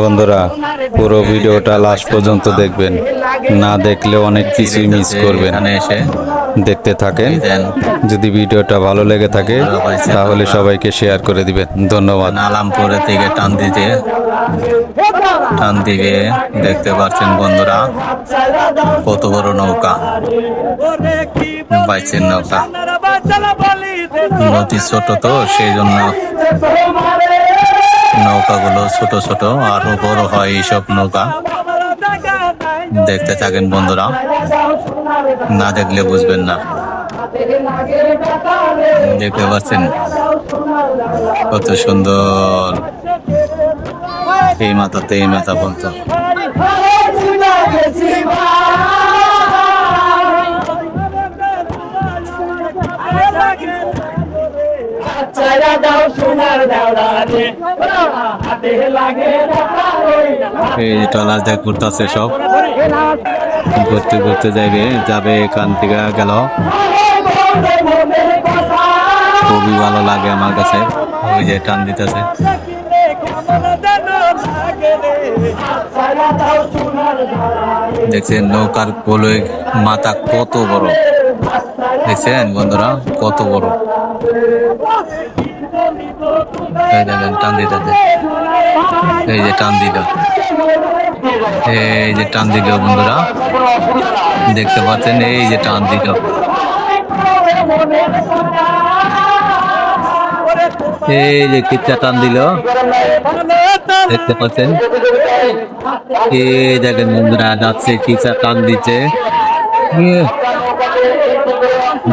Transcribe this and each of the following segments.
বন্ধুরা পুরো ভিডিওটা লাস্ট পর্যন্ত দেখবেন। না দেখলে অনেক কিছুই মিস করবেন। এসে দেখতে থাকেন। যদি ভিডিওটা ভালো লেগে থাকে তাহলে সবাইকে শেয়ার করে দিবেন। ধন্যবাদ। আলামপুরের থেকে টান দিতে টান দিকে দেখতে পাচ্ছেন বন্ধুরা কত বড় নৌকা। বাইচের নৌকা। নদী ছোট তো সেই জন্য নৌকাগুলো ছোট ছোট আরও বড় হয় এইসব নৌকা। দেখতে থাকেন বন্ধুরা। না দেখলে বুঝবেন না। দেখতে পাচ্ছেন কত সুন্দর। এই মাথাতে এই মাথা বলতো চারা দাও সোনার দাওড়া হাতে লাগে এই টলার দেখ ঘুরতেছে সব। ঘুরতে ঘুরতে যাবে যাবে এখান থেকে গেল। খুবই ভালো লাগে আমার কাছে। ওই যে টান দিতেছে। দেখছেন নৌকার কোলে মাথা কত বড়। দেখছেন বন্ধুরা কত বড়। এই দেখেন, টান দিতেছে। এই যে টান দিল। এই যে টান দিল, বন্ধুরা। দেখতে পাচ্ছেন, এই যে টান দিল। এই যে কিচ্ছা টান দিল। দেখতে পাচ্ছেন। এই দেখেন, বন্ধুরা, যাচ্ছে, কিচ্ছা টান দিচ্ছে। ইয়ে।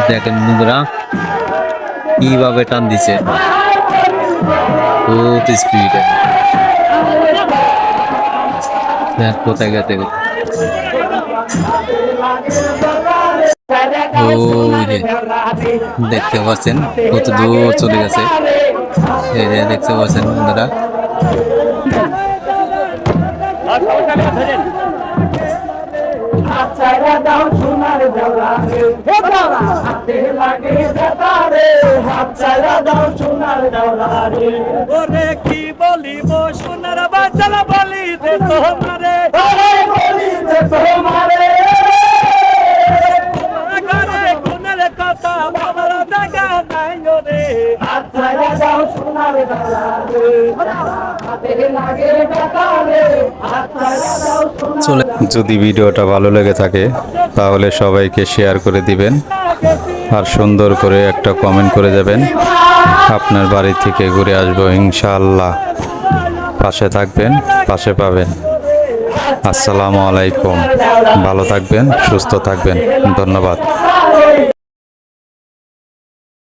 দেখেন, বন্ধুরা। কীভাবে টান দেখ কোথায় দেখতে পাচ্ছেন কত দূর চলে গেছে। দেখতে পাচ্ছেন বন্ধুরা। চারা দাও সোনার হাত চারা দাও সোনার দাওড়া ওরে কি বলিব সোনার বাচাল বলি দে তোমারে। বলি যে তোমারে। ঘরে কোনের কথা বাবার জায়গা নাই রে হাত চারা দাও সোনার দাওড়া রে হাতে রে হাত চারা দাও সোনার চলে যদি ভিডিওটা ভালো লেগে থাকে তাহলে সবাইকে শেয়ার করে দিবেন। আর সুন্দর করে একটা কমেন্ট করে যাবেন। আপনার বাড়ি থেকে ঘুরে আসব ইনশাআল্লাহ। পাশে থাকবেন, পাশে পাবেন। আসসালামু আলাইকুম। ভালো থাকবেন, সুস্থ থাকবেন। ধন্যবাদ।